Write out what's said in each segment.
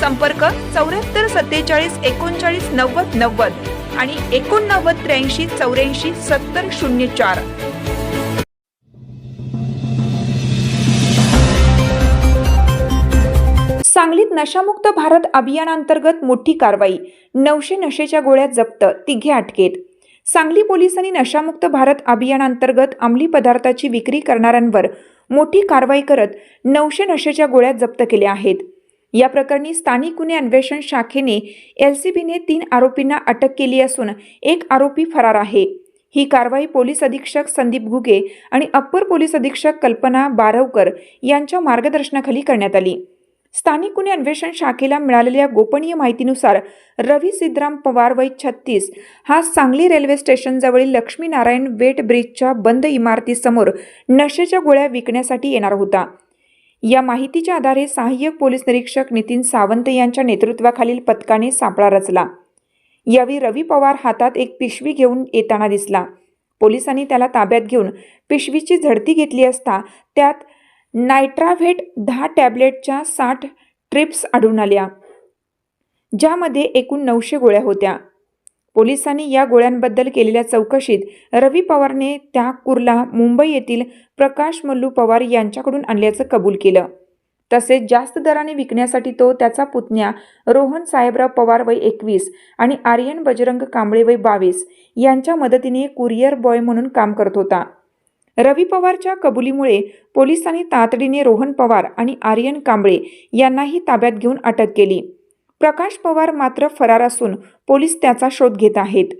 संपर्क चौऱ्याहत्तर सत्तेचाळीस एकोणचाळीस नव्वद नव्वद आणि एकोणनव्वद त्र्याऐंशी चौऱ्याऐंशी सत्तर शून्य चार. सांगलीत नशामुक्त भारत अभियानांतर्गत मोठी कारवाई नऊशे नशेच्या गोळ्या जप्त तिघे अटकेत. सांगली पोलिसांनी नशामुक्त भारत अभियानांतर्गत अंमली पदार्थाची विक्री करणाऱ्यांवर मोठी कारवाई करत नऊशे नशेच्या गोळ्या जप्त केल्या आहेत. या प्रकरणी स्थानिक गुन्हे अन्वेषण शाखेने एल सी बीने तीन आरोपींना अटक केली असून एक आरोपी फरार आहे. ही कारवाई पोलीस अधीक्षक संदीप घुगे आणि अप्पर पोलीस अधीक्षक कल्पना बारवकर यांच्या मार्गदर्शनाखाली करण्यात आली. स्थानिक गुन्हे अन्वेषण शाखेला मिळालेल्या गोपनीय माहितीनुसार रवी सिद्धराम पवार वय छत्तीस हा सांगली रेल्वे स्टेशनजवळील लक्ष्मीनारायण वेट ब्रिजच्या बंद इमारतीसमोर नशेच्या गोळ्या विकण्यासाठी येणार होता. या माहितीच्या आधारे सहाय्यक पोलीस निरीक्षक नितीन सावंत यांच्या नेतृत्वाखालील पथकाने सापळा रचला. यावेळी रवी पवार हातात एक पिशवी घेऊन येताना दिसला. पोलिसांनी त्याला ताब्यात घेऊन पिशवीची झडती घेतली असता त्यात नायट्राव्हेट दहा टॅबलेटच्या साठ ट्रिप्स आढळून आल्या ज्यामध्ये एकूण नऊशे गोळ्या होत्या. पोलिसांनी या गोळ्यांबद्दल केलेल्या चौकशीत रवी पवारने त्या कुर्ला मुंबई येथील प्रकाश मल्लू पवार यांच्याकडून आणल्याचं कबूल केलं. तसेच जास्त दराने विकण्यासाठी तो त्याचा पुतण्या रोहन साहेबराव पवार वय एकवीस आणि आर्यन बजरंग कांबळे वय बावीस यांच्या मदतीने कुरिअर बॉय म्हणून काम करत होता. रवी पवारच्या कबुलीमुळे पोलिसांनी तातडीने रोहन पवार आणि आर्यन कांबळे यांनाही ताब्यात घेऊन अटक केली. प्रकाश पवार मात्र फरार असून पोलीस त्याचा शोध घेत आहेत.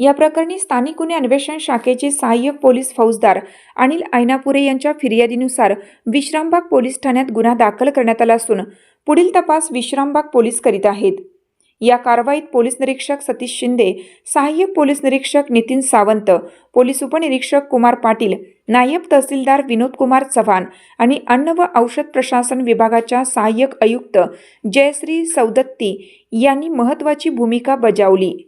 या प्रकरणी स्थानिक गुन्हे अन्वेषण शाखेचे सहाय्यक पोलीस फौजदार अनिल ऐनापुरे यांच्या फिर्यादीनुसार विश्रामबाग पोलीस ठाण्यात गुन्हा दाखल करण्यात आला असून पुढील तपास विश्रामबाग पोलीस करीत आहेत. या कारवाईत पोलीस निरीक्षक सतीश शिंदे सहाय्यक पोलीस निरीक्षक नितीन सावंत पोलीस उपनिरीक्षक कुमार पाटील नायब तहसीलदार विनोद कुमार चव्हाण आणि अन्न व औषध प्रशासन विभागाच्या सहाय्यक आयुक्त जयश्री सौदत्ती यांनी महत्त्वाची भूमिका बजावली.